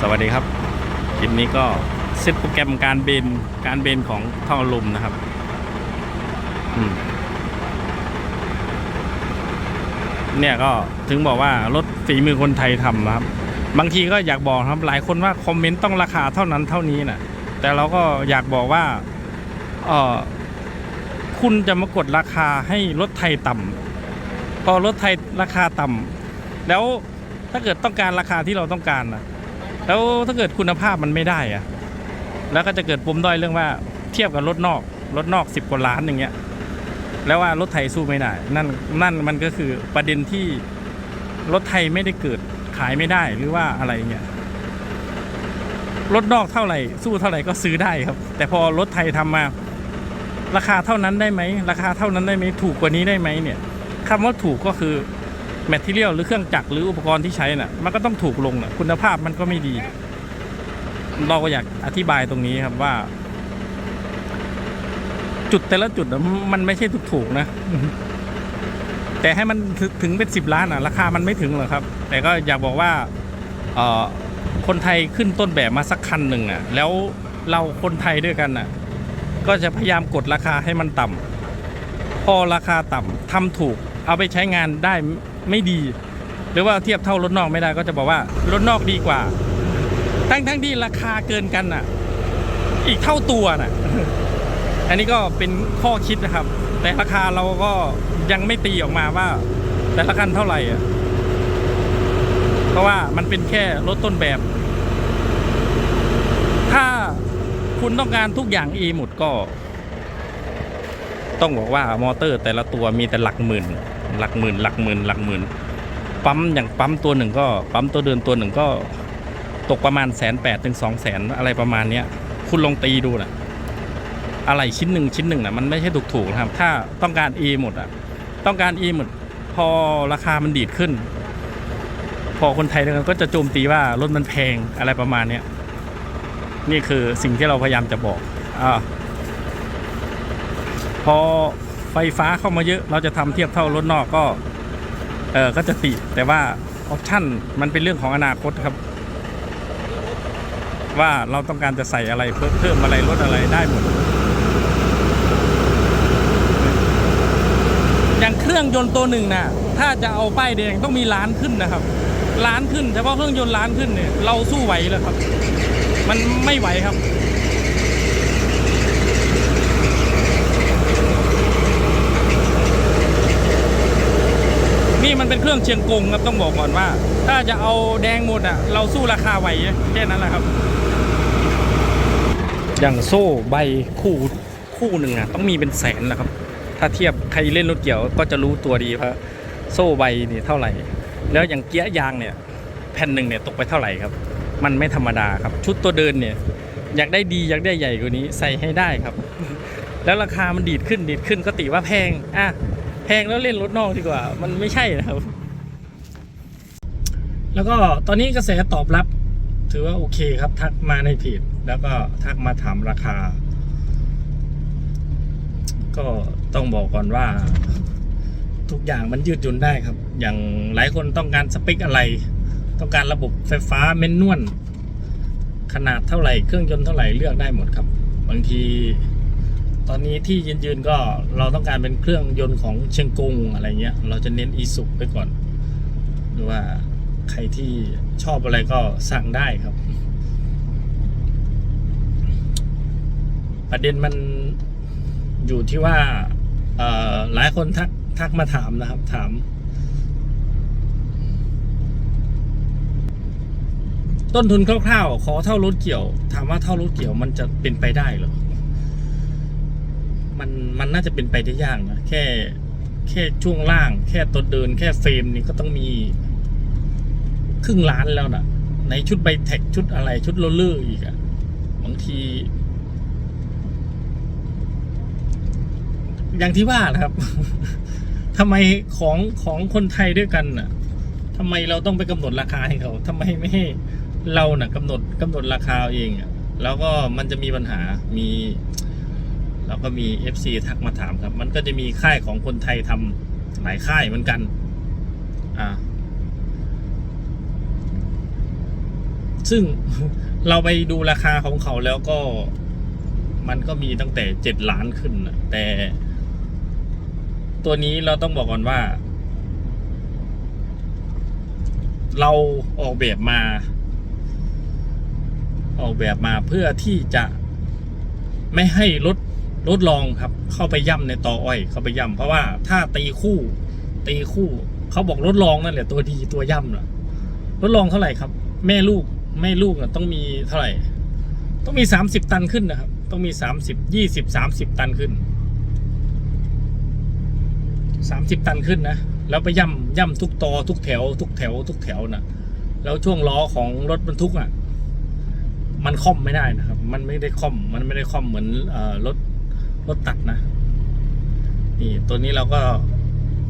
สวัสดีครับ คลิปนี้ก็เซตโปรแกรมการเบนการเบนของท่อลมนะครับเนี่ยก็ถึงบอกว่ารถฝีมือคนไทยทำนะครับ บางทีก็อยากบอกครับหลายคนว่าคอมเมนต์ต้องราคาเท่านั้นเท่านี้นะแต่เราก็อยากบอกว่าเออคุณจะมากดราคาให้รถไทยต่ำพอรถไทยราคาต่ำแล้วถ้าเกิดต้องการราคาที่เราต้องการนะ แล้วถ้าเกิดคุณภาพมันไม่ได้อะแล้วก็จะเกิดปมด้อยเรื่องว่าเทียบกับรถนอก รถนอกสิบกว่าล้านอย่างเงี้ย แล้วว่ารถไทยสู้ไม่ได้ นั่นนั่นมันก็คือประเด็นที่รถไทยไม่ได้เกิดขายไม่ได้หรือว่าอะไรเงี้ยรถนอกเท่าไหร่ สู้เท่าไหร่ก็ซื้อได้ครับ แต่พอรถไทยทำมา ราคาเท่านั้นได้ไหมราคาเท่านั้นได้ไหมถูกกว่านี้ได้ไหมเนี่ยคำว่าถูกก็คือ แมทเทียลหรือเครื่องจักรหรืออุปกรณ์ที่ใช้น่ะมันก็ต้องถูกลงน่ะคุณภาพมันก็ไม่ดี เราก็อยากอธิบายตรงนี้ครับว่า จุดแต่ละจุดมันไม่ใช่ถูกๆนะแต่ให้มันถึงเป็นสิบล้านอะ ราคามันไม่ถึงหรอกครับ แต่ก็อยากบอกว่าเออคนไทยขึ้นต้นแบบมาสักคันหนึ่งอะ แล้วเราคนไทยด้วยกันอะ ก็จะพยายามกดราคาให้มันต่ำพอราคาต่ำทำถูก เอาไปใช้งานได้ ไม่ดี หรือว่าเทียบเท่ารถนอกไม่ได้ก็จะบอกว่ารถนอกดีกว่า ทั้งทั้งที่ราคาเกินกันอะ อีกเท่าตัวน่ะ อันนี้ก็เป็นข้อคิดนะครับ แต่ราคาเราก็ยังไม่ตีออกมาว่า แต่ละคันเท่าไหร่อะเพราะว่ามันเป็นแค่รถต้นแบบ ถ้าคุณต้องการทุกอย่าง e หมดก็ ต้องบอกว่ามอเตอร์แต่ละตัวมีแต่หลักหมื่น หลักหมื่น หลักหมื่น หลักหมื่น ปั๊มอย่างปั๊มตัวหนึ่งก็ปั๊มตัวเดินตัวหนึ่งก็ตกประมาณแสนแปดถึงสองแสนอะไรประมาณเนี้ย คุณลองตีดูนะอะไรชิ้นหนึ่งชิ้นหนึ่งนะมันไม่ใช่ถูกๆนะครับ ถ้าต้องการ e หมดอะ ต้องการ e หมด พอราคามันดีดขึ้น พอคนไทยก็จะโจมตีว่ารถมันแพงอะไรประมาณเนี้ยนี่คือสิ่งที่เราพยายามจะบอกอ่าพอ ไฟฟ้าเข้ามาเยอะ เราจะทำเทียบเท่ารถนอกก็เออก็จะติแต่ว่าออปชั่นมันเป็นเรื่องของอนาคตครับ ว่าเราต้องการจะใส่อะไรเพิ่มเพิ่มอะไรลดอะไรได้หมดอย่างเครื่องยนต์ตัวหนึ่งนะถ้าจะเอาป้ายแดงต้องมีล้านขึ้นนะครับ ล้านขึ้นเฉพาะเครื่องยนต์ล้านขึ้นเนี่ยเราสู้ไหวเลยครับ มันไม่ไหวครับ นี่ มันเป็นเครื่องเชียงกงครับต้องบอกก่อนว่า ถ้าจะเอาแดงหมดอะ เราสู้ราคาไหวแค่นั้นแหละครับ อย่างโซ่ใบคู่คู่หนึ่งอะต้องมีเป็นแสนนะครับ ถ้าเทียบใครเล่นรถเกี่ยวก็จะรู้ตัวดีว่าโซ่ใบนี่เท่าไหร่ แล้วอย่างเกียร์ยางเนี่ย แผ่นหนึ่งเนี่ยตกไปเท่าไหร่ครับ มันไม่ธรรมดาครับ ชุดตัวเดินเนี่ย อยากได้ดีอยากได้ใหญ่กว่านี้ใส่ให้ได้ครับ แล้วราคามันดีดขึ้นดีดขึ้นก็ติว่าแพงอะ แพงแล้วเล่นรถนอกดีกว่า มันไม่ใช่นะครับ แล้วก็ตอนนี้กระแสตอบรับ ถือว่าโอเคครับ ทักมาในเพจแล้วก็ทักมาถามราคา ก็ต้องบอกก่อนว่า ทุกอย่างมันยืดหยุ่นได้ครับ อย่างหลายคนต้องการสเปคอะไร ต้องการระบบไฟฟ้าเมนนวลขนาดเท่าไหร่เครื่องยนต์เท่าไหร่เลือกได้หมดครับ บางที ตอนนี้ที่ยืนๆก็เราต้องการเป็นเครื่องยนต์ของเชียงกงอะไรเงี้ย เราจะเน้นอีสุไปก่อน หรือว่าใครที่ชอบอะไรก็สั่งได้ครับ ประเด็นมันอยู่ที่ว่าหลายคนทักทักมาถามนะครับ ถาม ต้นทุนคร่าวๆขอเท่ารถเกี่ยว ถามว่าเท่ารถเกี่ยวมันจะเป็นไปได้หรอ มันมันน่าจะเป็นไปได้ยากนะแค่แค่ช่วงล่าง แค่ตัวเดิน แค่เฟรมนี่ก็ต้องมี ครึ่งล้านแล้วนะในชุดใบแท็กชุดอะไรชุดโรลเลอร์อีกอะบางที อย่างที่ว่าแหละครับทำไมของของคนไทยด้วยกันน่ะทำไมเราต้องไปกำหนดราคาให้เขาทำไมไม่ให้เราน่ะกำหนดกำหนดราคาเองอะแล้วก็มันจะมีปัญหามี แล้วก็มี FC ทักมาถามครับ มันก็จะมีค่ายของคนไทยทำหลายค่ายเหมือนกัน อ่า ซึ่งเราไปดูราคาของเขาแล้วก็มันก็มีตั้งแต่เจ็ดล้านขึ้นแต่ ตัวนี้เราต้องบอกก่อนว่า เราออกแบบมา ออกแบบมาเพื่อที่จะไม่ให้รถ รถรองครับ เข้าไปย่ำในตออ้อย เข้าไปย่ำเพราะว่าถ้าตีคู่ ตีคู่เขาบอกรถรองนั่นแหละตัวดีตัวย่ำน่ะรถรองเท่าไหร่ครับ แม่ลูกแม่ลูกน่ะต้องมีเท่าไหร่ ต้องมีสามสิบตันขึ้นนะครับ ต้องมีสามสิบยี่สิบสามสิบตันขึ้นสามสิบตันขึ้นนะแล้วไปย่ำย่ำทุกตอทุกแถว ทุกแถว ทุกแถวนะแล้วช่วงล้อของรถบรรทุกอะ มันค่อมไม่ได้นะครับ มันไม่ได้ค่อม มันไม่ได้ค่อมเหมือนอรถ รถตัดนะนี่ตัวนี้เราก็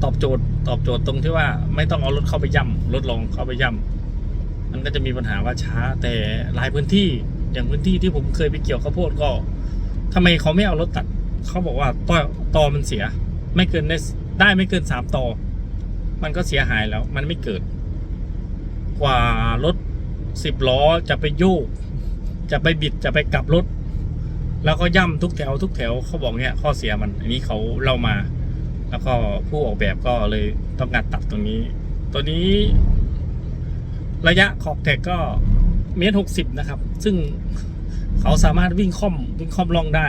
ตอบโจทย์ตอบโจทย์ตรงที่ว่า ไม่ต้องเอารถเข้าไปย่ำรถลงเข้าไปย่ำมันก็จะมีปัญหาว่าช้าแต่หลายพื้นที่อย่างพื้นที่ที่ผมเคยไปเกี่ยวข้าวโพดก็ทำไมเขาไม่เอารถตัด เขาบอกว่าต่อตอมันเสีย ไม่เกินได้ได้ไม่เกินสามตอมันก็เสียหายแล้ว มันไม่เกิด กว่ารถสิบล้อจะไปโยก จะไปบิดจะไปกลับรถ แล้วก็ย่ำทุกแถวทุกแถวเขาบอกเนี่ยข้อเสียมัน อันนี้เขาเล่ามา แล้วก็ผู้ออกแบบก็เลยต้องการตัดตรงนี้ ตัวนี้ระยะขอบแท็กก็เมตรหกสิบนะครับ ซึ่งเขาสามารถวิ่งค่อมวิ่งค่อมล่องได้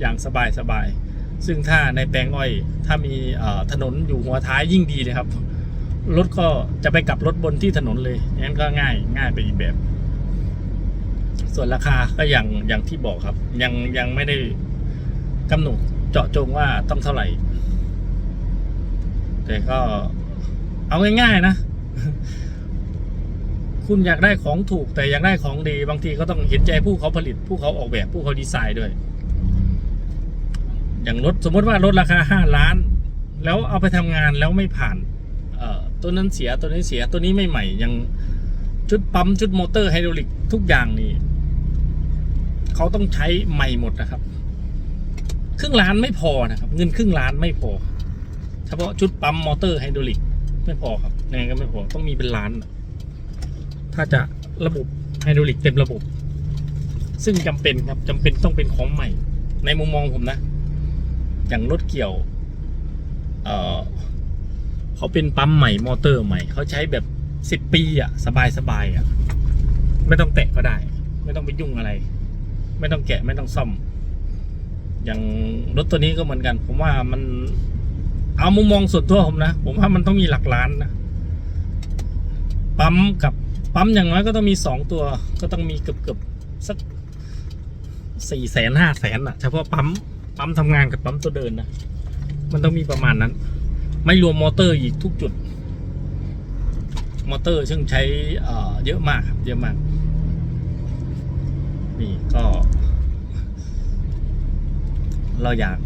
อย่างสบายสบาย ซึ่งถ้าในแปลงอ้อย ถ้ามีถนนอยู่หัวท้ายยิ่งดีเลยครับ รถก็จะไปกลับรถบนที่ถนนเลยงั้นก็ง่ายง่ายไปอีกแบบ ส่วนราคาก็อย่างอย่างที่บอกครับ ยังยังไม่ได้กำหนดเจาะจงว่าต้องเท่าไหร่ แต่ก็เอาง่ายๆนะ คุณอยากได้ของถูกแต่อยากได้ของดี บางทีก็ต้องเห็นใจผู้เขาผลิต ผู้เขาออกแบบผู้เขาดีไซน์ด้วย อย่างรถสมมติว่ารถราคาห้าล้าน แล้วเอาไปทำงานแล้วไม่ผ่าน เอ่อตัวนั้นเสียตัวนี้เสียตัวนี้ไม่ใหม่ยังชุดปั๊มชุดมอเตอร์ไฮดรอลิกทุกอย่างนี่ เขาต้องใช้ใหม่หมดนะครับ ครึ่งล้านไม่พอนะครับ เงินครึ่งล้านไม่พอ เฉพาะชุดปั๊มมอเตอร์ไฮดรอลิกไม่พอครับยังไงก็ไม่พอต้องมีเป็นล้าน ถ้าจะระบบไฮดรอลิกเต็มระบบ ซึ่งจำเป็นครับจำเป็นต้องเป็นของใหม่ ในมุมมองผมนะ อย่างรถเกี่ยว เออเขาเป็นปั๊มใหม่มอเตอร์ใหม่ เขาใช้แบบสิบปีอะสบายสบายอะ ไม่ต้องแตะก็ได้ ไม่ต้องไปยุ่งอะไร ไม่ต้องแกะไม่ต้องซ่อม อย่างรถตัวนี้ก็เหมือนกัน ผมว่ามันเอามุมมองส่วนตัวผมนะ ผมว่ามันต้องมีหลักล้านนะ ปั๊มกับปั๊มอย่างน้อยก็ต้องมีสองตัว ก็ต้องมีเกือบเกือบสักสี่แสนห้าแสนอะเฉพาะปั๊มปั๊มทำงานกับปั๊มตัวเดินนะ มันต้องมีประมาณนั้น ไม่รวมมอเตอร์อีกทุกจุด มอเตอร์ซึ่งใช้เอ่อเยอะมากครับเยอะมาก นี่ก็ เราอยาก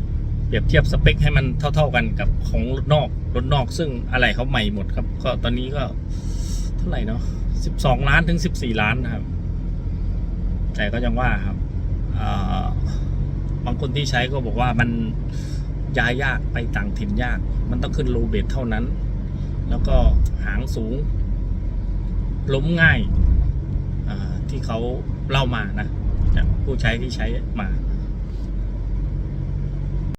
เปรียบเทียบสเปคให้มันเท่า ๆกันกับของรถนอกรถนอก ซึ่งอะไรเขาใหม่หมดครับ ก็ตอนนี้ก็เท่าไหร่เนาะสิบสองล้านถึงสิบสี่ล้านนะครับ แต่ก็ยังว่าครับบางคนที่ใช้ก็บอกว่ามันย้ายยากไปต่างถิ่นยาก มันต้องขึ้นโลเบตเท่านั้น แล้วก็หางสูง ล้มง่ายที่เขาเล่ามานะ จากผู้ใช้ที่ใช้มา